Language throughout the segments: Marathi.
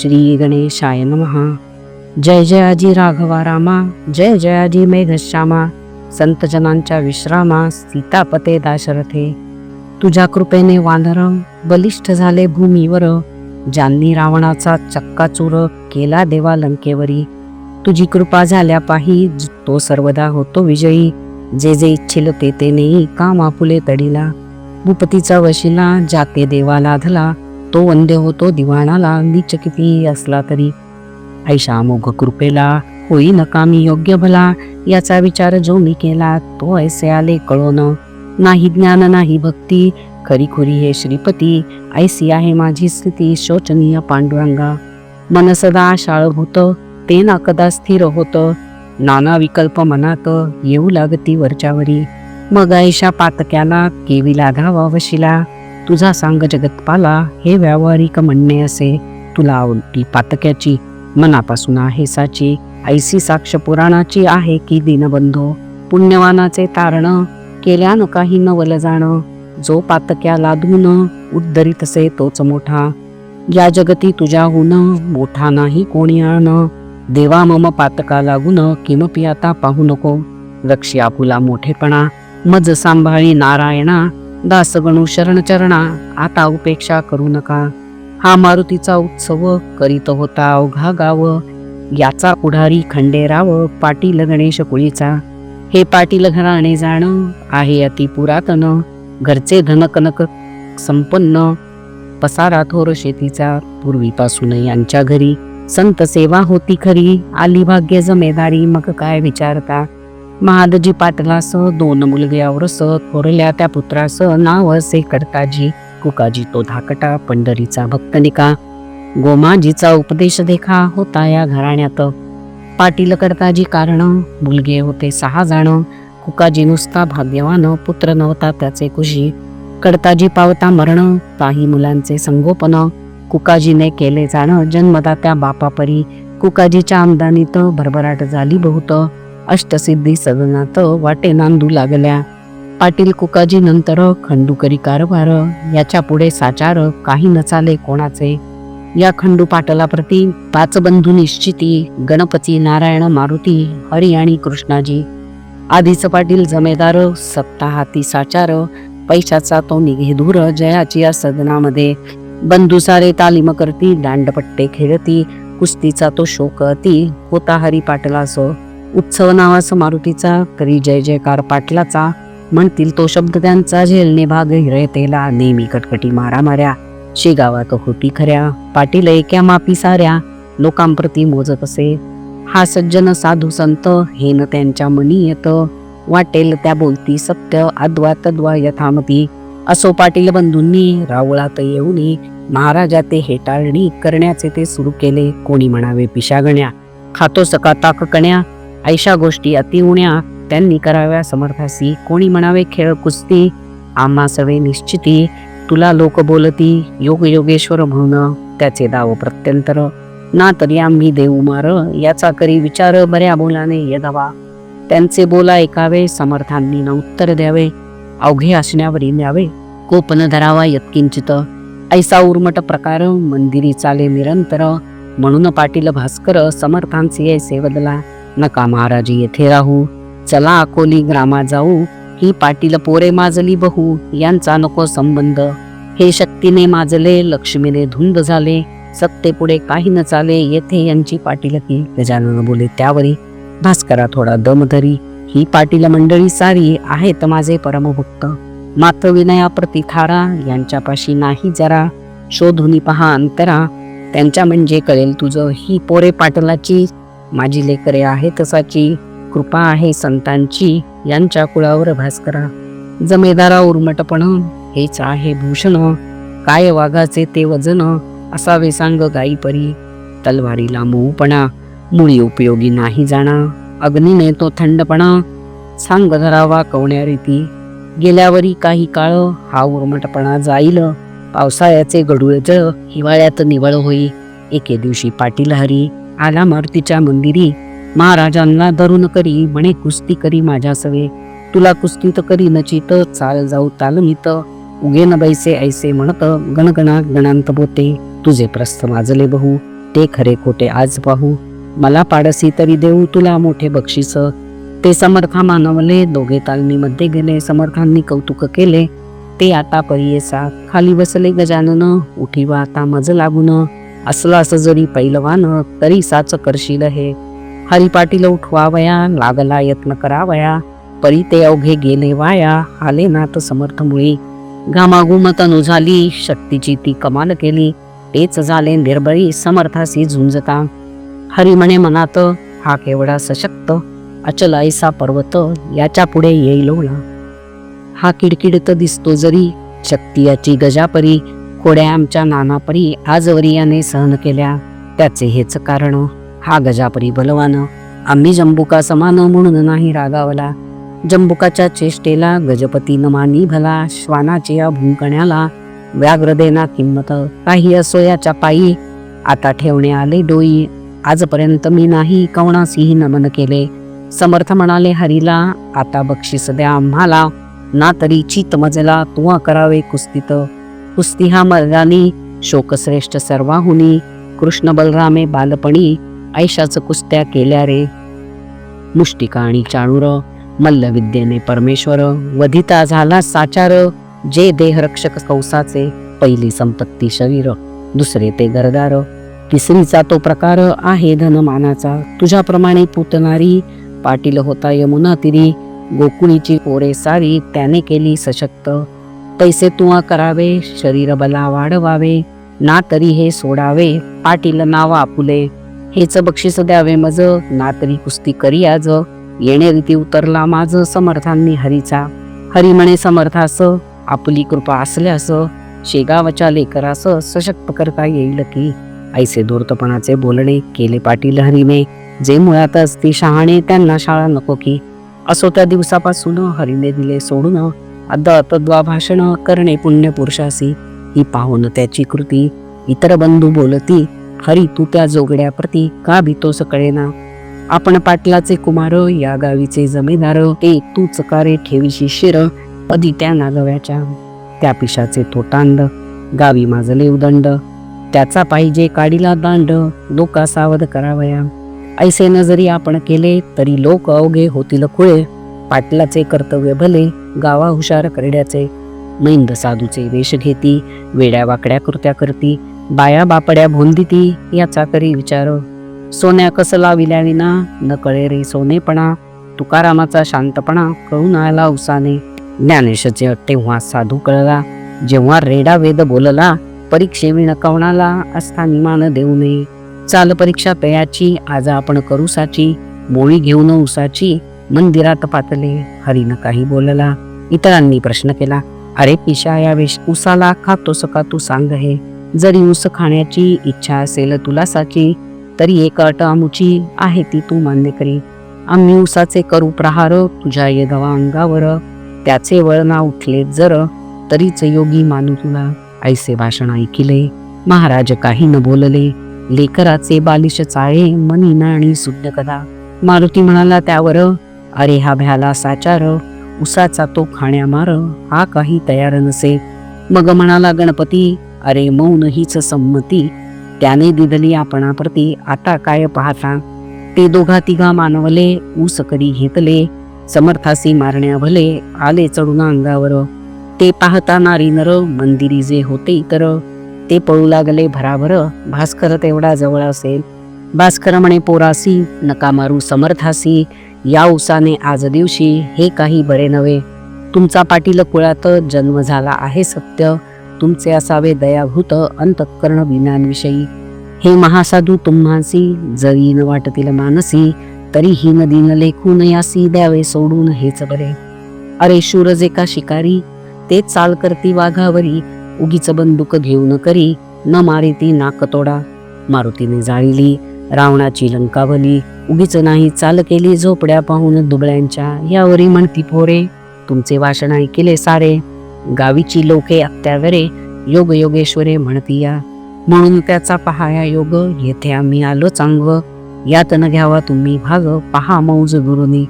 श्री गणेशाय नमः. जय जयाजी राघवा रामा जय जयाजी मेघश्यामा संतजनांच्या विश्रामा सीतापते दाशरथे. तुझ्या कृपेने वानर बलिष्ठ झाले भूमीवर ज्यांनी रावणाचा चक्काचूर केला देवा लंकेवरी. तुझी कृपा झाल्या पाही तो सर्वदा होतो विजयी. जे जे इच्छिल ते ते नेई काम आपुले तडीला. भूपतीचा वशिला जाते देवा लाधला. तो वंदे होतो दिवाणाला. नीच किती असला तरी. ऐशा मोघ कृपेला. होई नकामी योग्य भला. याचा विचार जो मी केला तो ऐसे आले कळोन. नाही ज्ञान नाही भक्ती. खरीखुरी हे श्रीपती. ऐसी आहे माझी स्थिती. शोचनीय पांडुरंगा. मन सदा शाळभूत. ते ना कदा स्थिर होत. नाना विकल्प मनात. येऊ लागती वरच्यावरी. मग ऐशा पातक्याला. केवी लागावा वशिला तुझा सांग जगतपाला हे व्यावहारिक म्हणणे असे. तुला आवडती पातक्याची मनापासून आहे साची. ऐसी साक्ष पुराणाची आहे की दिनबंधो. पुण्यवानाचे तारण केल्यानं काही नवल जाण. जो पातक्या लादून उद्धरितसे तोच मोठा. या जगती तुझ्याहून मोठा नाही कोणी आण. देवा मम पातका लागून किमपि आता पाहू नको. रक्षी आपुला मोठेपणा. मज सांभाळी नारायणा. दास शरणचरणा आता उपेक्षा करू नका. हा मारुतीचा उत्सव करीत होता अवघा गाव याचा पुढारी खंडेराव पाटील गणेश कुळीचा. हे पाटील घराणे जाण आहे अति पुरातन. घरचे धनकनक संपन्न. पसारा थोर शेतीचा पूर्वीपासून यांच्या घरी. संत सेवा होती खरी. आली भाग्य जमेदारी मग काय विचारता? महादजी पाटलासह दोन मुलग्यावरस थोरल्या त्या पुत्रासह नाव असे करताजी कुकाजी तो धाकटा पंढरीचा भक्तनिका. गोमाजीचा उपदेश देखा होता या घराण्यात. पाटील करताजी कारण मुलगे होते सहा जण. कुकाजी नुसता भाग्यवान पुत्र नव्हता त्याचे कुशी कडताजी पावता मरण काही मुलांचे संगोपन. कुकाजीने केले जाणं जन्मदात्या बापापरी. कुकाजीच्या आमदानीत भरभराट झाली बहुत. अष्टसिद्धी सदनात वाटे नांदू लागल्या. पाटील कुकाजी नंतर खंडूकरी कारभार. याच्यापुढे साचार काही न चाले कोणाचे. या खंडू पाटलाप्रती पाच बंधू निश्चिती गणपती नारायण मारुती हरी आणि कृष्णाजी. आधीच पाटील जमेदार सत्ता हाती साचार. पैशाचा तो निघे धूर जयाची या सदनामध्ये. बंधू सारे तालीम करती दांडपट्टे खेळती कुस्तीचा तो शोक अति होता हरी पाटलासो उत्सव नावास मारुतीचा करी जय जयकार पाटलाचा म्हणतील तो शब्द त्यांचा. झेलणे भाग हिरयतेला नेहमी कटकटी मारामाऱ्या. शेगावात होती खऱ्या. पाटील एक्या मापी साऱ्या. लोकांप्रती मोजत असे. हा सज्जन साधू संत. हे न त्यांच्या मनी येत. वाटेल त्या बोलती सत्य. अद्वा तद्वा यथामती. असो पाटील बंधूंनी. रावळात येऊनी. महाराजा ते हेटाळणी. करण्याचे ते सुरू केले. कोणी म्हणावे पिशागण्या. खातो सका ताक कण्या. ऐशा गोष्टी अतिउण्या त्यांनी कराव्या समर्थासी. कोणी म्हणावे खेळ कुस्ती आम्हा सवे निश्चिती. तुला लोक बोलती योग योगेश्वर म्हणून त्याचे दाव प्रत्यंतर. ना तरी आम्ही देऊ मार याचा करी विचार बऱ्या बोलाने यदवा. त्यांचे बोला ऐकावे समर्थांनी न उत्तर द्यावे. अवघे असण्यावरी न्यावे कोपन धरावा यत्किंचित. ऐसा उर्मट प्रकार मंदिरी चाले निरंतर. म्हणून पाटील भास्कर समर्थांचे ऐसे बदला नका महाराजी येथे राहू. चला अकोली ग्रामा जाऊ. ही पाटील पोरे माजली बहू यांचा नको संबंध. हे शक्तीने माजले लक्ष्मीने धुंद झाले. सत्तेपुढे काही न चाले येथे यांची पाटील की गजानन बोले त्यावरी भास्करा थोडा दम धरी. ही पाटील मंडळी सारी आहेत माझे परमभक्त. मात्र विनया प्रतिथारा यांच्यापाशी नाही जरा. शोधून पहा अंतरा. त्यांच्या म्हणजे कळेल तुझं. ही पोरे पाटलाची माझी लेकरे आहे तसाची. कृपा आहे संतांची. यांच्या कुळावर भास्करा जमेदारा उर्मटपण हेच आहे भूषण. काय वाघाचे ते वजन असावे सांग गाई परी. तलवारीला मऊपणा मुळी उपयोगी नाही जाणा. अग्नीने तो थंडपणा सांग धरावा कवण्या रीती. गेल्यावरी काही काळ हा उर्मटपणा जाईल. पावसाळ्याचे गडूळ जळ हिवाळ्यात निवळ होई. एके दिवशी पाटील हरी आला मारुतीच्या मंदिरी. महाराजांना धरून करी म्हणे कुस्ती करी माझ्या सवे. तुला तर करी नचित चाल जाऊ तालमीत उगे न बैसे ऐसे म्हणत गणगणा गणांत बोते. तुझे प्रस्थ माजले बहु ते खरे खोटे आज पाहू. मला पाडसी तरी देऊ तुला मोठे बक्षीस. ते समर्था मानवले दोघे तालमीमध्ये गेले समर्थांनी कौतुक केले. ते आता परियेसा खाली बसले गजानन उठीवा आता मज लागून. असलं असं जरी पैलवान तरी साच करशील हे. हरी पाटील उठवावया लागला यत्न करावया परी ते अवघे गेले वाया आले नाथ समर्थमुळे. घामाघुमत शक्तीची ती कमाल केली तेच झाले निर्बळी समर्थासी झुंजता. हरी म्हणे मनात हा केवढा सशक्त अचल ऐसा पर्वत याच्यापुढे येईल ओला. हा किडकिडत दिसतो जरी शक्ती याची गजापरी खोड्या आमच्या नानापरी आजवरी याने सहन केल्या. त्याचे हेच कारण हा गजापरी बलवान. आम्ही जंबुका समान म्हणून नाही रागावला. जंबुकाच्या चेष्टेला गजपतीनं मानी भला श्वानाच्या भुंकण्याला व्याघ्र देना किंमत. काही असो याच्या पायी. आता ठेवणे आले डोई. आजपर्यंत मी नाही कवणासीही नमन केले. समर्थ म्हणाले हरीला आता बक्षीस द्या आम्हाला. ना तरी चित मजला तुवा करावे कुस्तीत. कुस्ती हा मर्दानी शोकश्रेष्ठ सर्वाहुनी कृष्ण बलरामे बालपणी ऐशाच कुस्त्या केल्या रे. मुष्टिका आणि चाणूर मल्लविद्येने परमेश्वर वधिता झाला साचार जे देहरक्षक कंसाचे पहिली संपत्ती शरीर दुसरे ते गरदार तिसरीचा तो प्रकार आहे धनमानाचा. तुझ्याप्रमाणे पुतणारी पाटील होता यमुना तिरी गोकुळीची पोरे सारी त्याने केली सशक्त. पैसे तुवा करावे शरीर बला वाढवावे ना तरी हे सोडावे पाटील नाव आपुले. हेच बक्षीस द्यावे मज ना तरी कुस्ती करी आज. येणे रीती उतरला माझ समर्थांनी हरीचा. हरी म्हणे समर्थास आपली कृपा असल्यास शेगावच्या लेकरास सशक्त करता येईल की. ऐसे धूर्तपणाचे बोलणे केले पाटील हरीने. जे मुळात असती शहाणे त्यांना शाळा नको की. असो त्या दिवसापासून हरीने दिले सोडून. अद्वा तद्वा भाषण करणे पुण्यपुरुषासी. ही पाहून त्याची कृती इतर बंधू बोलती हरी तू त्या जोगड्याप्रती का भीतोस कळेना? आपण पाटलाचे कुमार या गावीचे जमेदार ते तू चकारे ठेवीशी शिर पदी त्या नागव्याच्या त्या पिशाचे थोटांड गावी माजले उदंड त्याचा पाहिजे काडीला दांड लोका सावध करावया. ऐसे न जरी आपण केले तरी लोक अवघे होतील खुळे पाटलाचे कर्तव्य भले गावा हुशार करड्याचे मैंद साधूचे वेश घेती वेड्या वाकड्या कृत्या करती बाया बापड्या भोंदिती याचा करी विचार. सोन्या कसला विल्याविना न कळे रे सोनेपणा तुकारामाचा शांतपणा कळून आला उसाने. ज्ञानेशाचे तेव्हा साधू कळला जेव्हा रेडा वेद बोलला परीक्षेविण कवणाला असतानी मान देऊ नये चाल परीक्षा पेयाची आज आपण करू साची मोळी घेऊन उसाची मंदिरात पातले हरीनं काही बोलला. इतरांनी प्रश्न केला अरे पिशा या वेश उसाला खातोस का तू सांग हे? जरी ऊस खाण्याची इच्छा असेल तुला साची तरी एक अट आमुची आहे ती तू मान्य करी. आम्ही उसाचे करू प्रहार तुझ्या येदवा अंगावर. त्याचे वळणा उठले जर तरीच योगी मानू तुला. ऐसे भाषण ऐकिले. महाराज काही न बोलले. लेकराचे बालिश चाळे मनीना आणि सुज्ञ कदा मारुती म्हणाला त्यावर अरे हा भ्याला साचार उसाचा तो खाण्या मार हा काही तयार नसे. मग म्हणाला गणपती अरे मौन हीच संमती. त्याने दिदली आपणाप्रती आता काय पाहता? ते दोघा तिघा मानवले ऊस करी घेतले? समर्थासी मारण्या भले आले चढून अंगावर. ते पाहता नारी नर मंदिरी जे होते इतर. ते पळू लागले भराभर भास्कर तेवढा जवळ असेल. भास्कर म्हणे पोरासी नका मारू समर्थासी. या उसाने आज दिवशी हे काही बरे नव्हे. तुमचा पाटील कुळात जन्म झाला आहे सत्य. तुमचे असावे दयाभूत अंतःकरण विनांविषयी हे महासाधू तुम्हासी जरी न वाटतील मानसी तरी ही नदीन लेखून यासी द्यावे सोडून हेच बरे. अरे शूर जे का शिकारी ते चाल करती वाघावरी उगीच बंदूक घेऊन करी न मारी ती मारुतीने जाळिली रावणाची लंकावली उगीच नाही चाल केली झोपड्या पाहून दुबळ्यांच्या यावरी म्हणती पोरे तुमचे वाचन ऐकिले सारे. गावीची लोके अत्यावरे योग योगेश्वरे म्हणती या म्हणून त्याचा पहाया योग येथे आम्ही आलो चांगव. यात न घ्यावा तुम्ही भाग पहा मौज गुरुनी.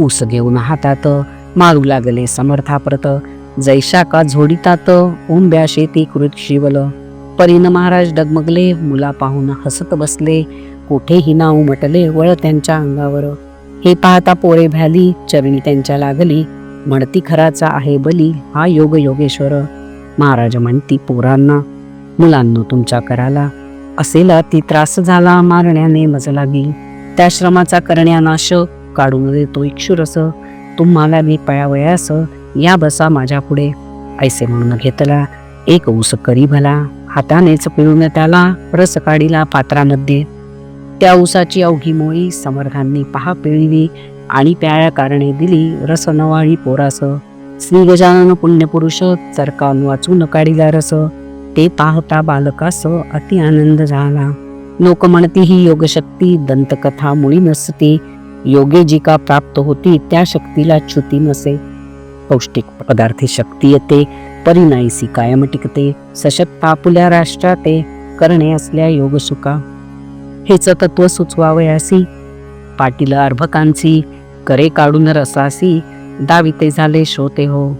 ऊस घेऊन हातात मारू लागले समर्थाप्रत. जैशा का झोडितात ओंब्या शेती कृत शिवल. परीन महाराज डगमगले मुला पाहून हसत बसले. कोठेही नाव उमटले वळ त्यांच्या अंगावर. हे पाहता पोरे भ्याली चरणी त्यांच्या लागली. म्हणती खराचा आहे बली हा योग योगेश्वर. महाराज म्हणती पोरांना मुलांनो तुमच्या कराला. असेला ती त्रास झाला मारण्याने मज लागी त्या श्रमाचा करण्या नाश काढून देतो इक्षुरस. तुम्हाला मी पयावयास या बसा माझ्या पुढे. ऐसे म्हणून घेतला एक ऊस करी भला. हातानेच पिळून त्याला रस काढिला पात्रामध्ये. त्या ऊसाची अवघी मोळी समर्थांनी पहा पिळली आणि प्याळ्या कारणे दिली रस नवाळी पोरास. श्री गजानन पुण्यपुरुष चरकान वाचून काढिला रस. ते पाहता बालकास अति आनंद झाला. लोक म्हणती ही योगशक्ती दंतकथा मुळी नसते. योगे जी का प्राप्त होती त्या शक्तीला च्युती नसे. पौष्टिक पदार्थ शक्ती येते परिणायसी कायम टिकते. सशक्त आपुल्या राष्ट्राते करणे असल्या योगसुका. हेच तत्व सुचवावयासी पाटील अर्भकांची करे काढून रसासी. दाविते झाले श्रोते हो.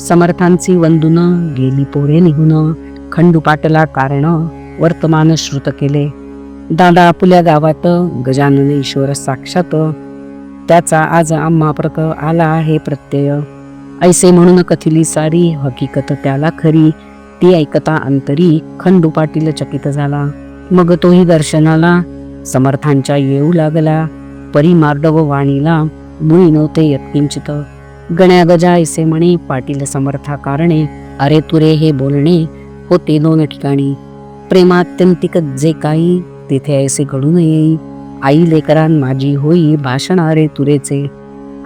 समर्थांची वंदुन गेली पोरे निघून. खंडू पाटला कारण वर्तमान श्रुत केले. दादा आपुल्या गावात गजानन ईश्वर साक्षात. त्याचा आज आम्हाप्रत आला आहे प्रत्यय. ऐसे म्हणून कथिली सारी हकीकत त्याला खरी. ती ऐकता अंतरी खंडू पाटील चकित झाला. मग तोही दर्शनाला समर्थांच्या येऊ लागला. परी मार्दव वाणीला मुळी नव्हते यत्किंचित गण्या गजा ऐसे म्हणे पाटील समर्था कारणे अरे तुरे हे बोलणे होते दोन ठिकाणी. प्रेमात्यंतिक जे काही तिथे ऐसे घडू नये. आई लेकरान माझी होई भाषण अरे तुरेचे.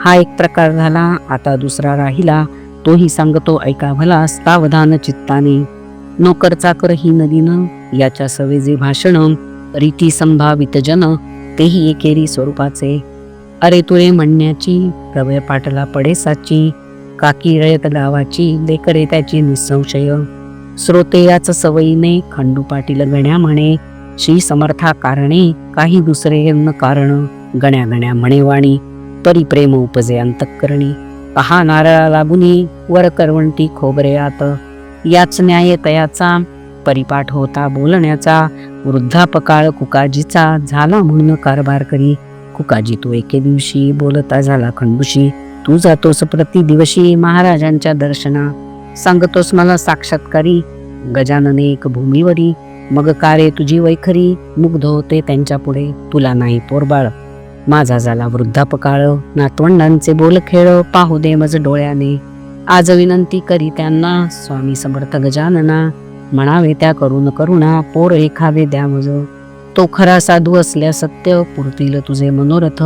हा एक प्रकार झाला आता दुसरा राहिला. तोही सांगतो ऐका भला सावधान चित्ताने. नोकर चाकर ही नदीनं याच्या सवेजे भाषण रीती संभावित जन तेही एकेरी स्वरूपाचे. अरे तुरे म्हणण्याची प्रवय पाटला पडेसाची काकी रयत गावाची लेकरे त्याची निसंशय. श्रोते याच सवयीने खंडू पाटील गण्या म्हणे श्री समर्था कारणे काही दुसरे न कारण गण्या गण्या म्हणे वाणी परी प्रेम उपजे अंतकरणी. पहा नारळा लागुनी वर करवंटी खोबरे आत. याच न्याय तयाचा परिपाठ होता बोलण्याचा. वृद्धापकाळ कुकाजीचा झाला म्हणून कारभार करी. कुकाजी तू एके दिवशी बोलता झाला खंडूशी तू जातोस प्रतिदिवशी महाराजांच्या दर्शना. सांगतोस मला साक्षात्कारी. गजानने एक भूमीवरी मग कारे तुझी वैखरी? मुग्ध होते त्यांच्या पुढे. तुला नाही पोरबाळ. माझा झाला वृद्धापकाळ. नातवंडांचे बोल खेळ पाहू दे मज डोळ्याने. आज विनंती करी त्यांना. स्वामी समर्थ गजानना. म्हणावे त्या करून करुणा पोर एखावे द्या मज. तो खरा साधू असल्या सत्य पुरतील तुझे मनोरथ.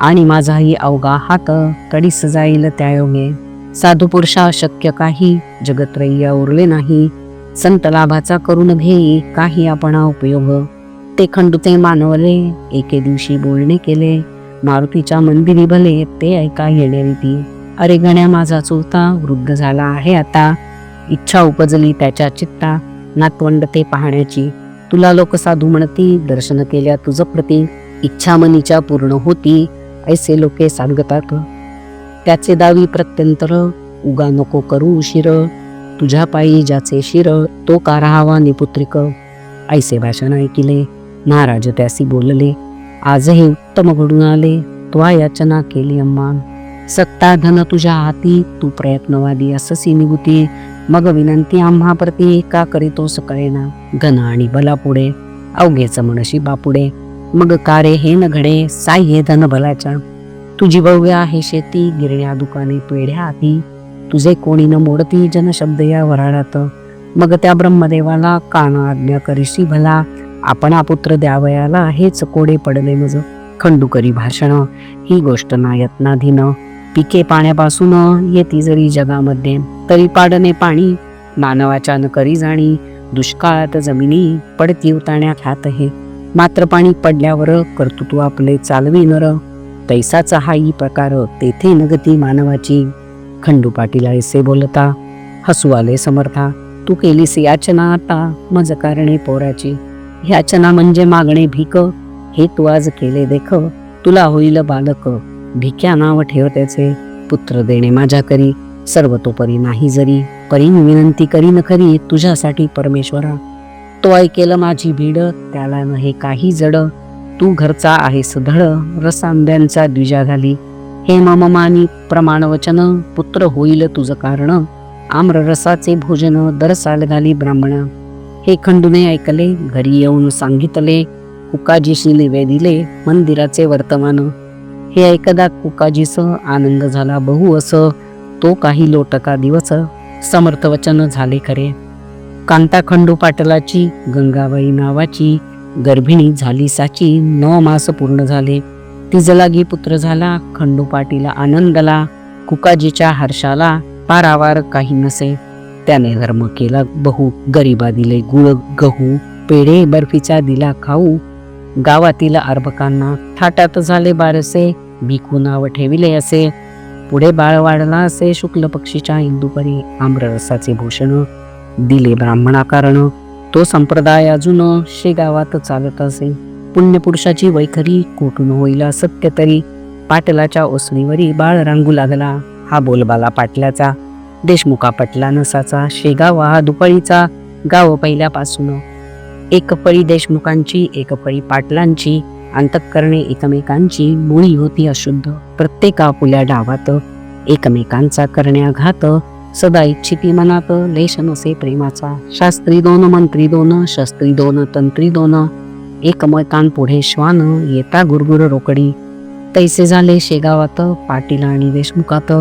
आणि माझाही अवघा हात कडी जाईल त्या योगे साधू पुरुषा शक्य काही जगत्रय्या उरले नाही. संत लाभाचा करून घेई काही आपणा उपयोग. ते खंडुते मानवले एके दिवशी बोलणे केले. मारुतीच्या मंदिरी भले ते ऐका येणे रीती अरे गण्या माझा चोता वृद्ध झाला आहे आता. इच्छा उपजली त्याच्या चित्ता नातवंड ते पाहण्याची. तुला लोक साधू म्हणती दर्शन केल्या तुझ प्रती. इच्छा मनीच्या पूर्ण होती ऐसे लोके सांगतात. त्याचे दावी प्रत्यंतर उगा नको करू उशीर. तुझ्या पायी ज्याचे शिर तो का राहावा निपुत्रिक. ऐसे भाषण ऐकिले महाराज त्यासी बोलले. आजही उत्तम घडून आले त्वा याचना केली अम्मा. सत्ता धन तुझ्या हाती तू प्रयत्नवादी अससी निगुती मग विनंती आम्हा प्रती का करीतो सकळेना? घन आणि बला पुढे अवघेच म्हणशी बापुडे मग कारे हे न घडे साई हे धन भलाच्या तुझी भव्य आहे शेती गिरण्या दुकाने पेढ्या आधी तुझे कोणी न मोडती जनशब्द या वराडात मग त्या ब्रह्मदेवाला कान आज्ञा करीशी भला. आपण पुत्र द्यावयाला हेच कोडे पडले मज. खंडूकरी भाषण ही गोष्ट ना यत्नाधीन पिके पाण्यापासून येती जरी जगामध्ये. तरी पाडणे पाणी मानवाच्या नकरी जाणी दुष्काळात जमिनी पडती उताण्या ख्यात हे मात्र पाणी पडल्यावर कर्तृत्व आपले चालवी नर. तैसाचा हाही प्रकार तेथे नगती मानवाची. खंडू पाटील ऐसे बोलता हसू आले समर्था तू केलीस याचना आता मज कारणे पोराची. याचना म्हणजे मागणे भीक. हे तू आज केले देख. तुला होईल बालक. भिक्या नाव ठेव त्याचे पुत्र देणे माझ्या करी सर्वतोपरी नाही जरी परीन विनंती करी न खरी तुझ्यासाठी परमेश्वरा. तो ऐकेल माझी भीड त्याला न हे काही जड. तू घरचा आहेस धड रसांद्यांचा द्विजा घाली. हे मममानी प्रमाण वचन पुत्र होईल तुझं कारण. आम्र रसाचे भोजन दरसाल घाली ब्राह्मण. हे खंडूने ऐकले घरी येऊन सांगितले हुकाजीशी निवे दिले मंदिराचे वर्तमान. हे ऐकदा कुकाजीस आनंद झाला. बहु असं तो काही लोटका दिवस समर्थवचन झाले खरे. कांता खंडू पाटलाची गंगाबाई नावाची गर्भिणी झाली साची नऊ मास पूर्ण झाले. तिजलागी पुत्र झाला खंडू पाटीला आनंदला कुकाजीच्या हर्षाला पारावार काही नसे. त्याने धर्म केला बहु गरिबा दिले गुळ गहू पेढे बर्फीचा दिला खाऊ गावातील अर्भकांना थाटात झाले बारसे भिकू नाव ठेविले असे. पुढे बाळ वाढला असे शुक्ल पक्षीच्या इंदुपरी आम्ररसाचे भूषण दिले ब्राह्मणाकारण. तो संप्रदाय अजून शेगावात चालत असे. पुण्यपुरुषाची वैखरी कुठून होईल सत्य तरी. पाटलाच्या ओसणीवरी बाळ रांगू लागला हा बोलबाला पाटल्याचा. देशमुखा पटला नसाचा शेगाव हा दुपळीचा. गाव पहिल्यापासून एकपळी देशमुखांची एकपळी पाटलांची अंतकरणे एकमेकांची मुळी होती अशुद्ध. प्रत्येक आपुल्या डावात एकमेकांचा करण्याघात. सदा इच्छिती मनात लेश नसे प्रेमाचा. शास्त्री दोन मंत्री दोन शस्त्री दोन तंत्री दोन. एकमेकांपुढे श्वान येता गुरगुर रोकडी. तैसे झाले शेगावात पाटील आणि देशमुखात.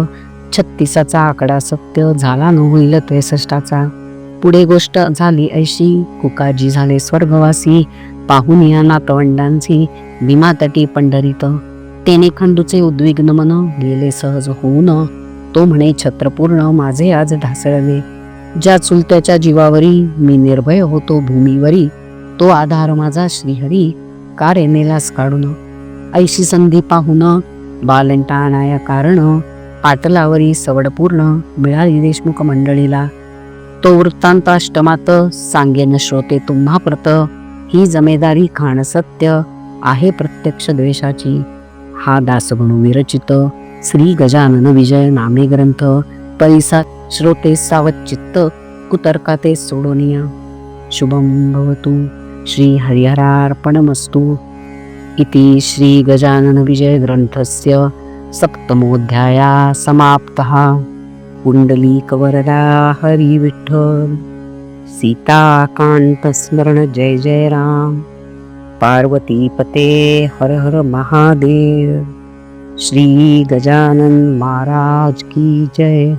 छत्तीसाचा आकडा सत्य झाला न होईल त्रेसष्टाचा. पुढे गोष्ट झाली ऐशी. कुकाजी झाले स्वर्गवासी. पाहून या नातवंडांची भीमातटी पंढरीत. तेने खंडूचे उद्विग्न मन गेले सहज होऊन. तो म्हणे छत्रपूर्ण माझे आज ढासळले. ज्या चुलत्याच्या जीवावरी मी निर्भय होतो भूमीवरी तो आधार माझा श्रीहरी का रे नेलास काढून. ऐशी संधी पाहून बालंटाणाया कारण पाटलावरी सवडपूर्ण मिळाली देशमुख मंडळीला. तो वृत्तांत अष्टमात सांगेन श्रोते तुम्हा प्रत ही जमेदारी खाण सत्य आहे प्रत्यक्ष द्वेषाची. हा दासगणू विरचित श्री गजानन विजय नामे ग्रंथ परिसा श्रोते सावचित्त कुतर्काते सोडोनिया. शुभम भवतु श्री हरिहरार्पणमस्तु. इति श्री गजानन विजय ग्रंथस्य सप्तमोऽध्याया समाप्तः. पुण्डलीकवरदा हरि सीताकान्तस्मरण जय जय राम पार्वतीपते हर हर महादेव श्री गजानन महाराज की जय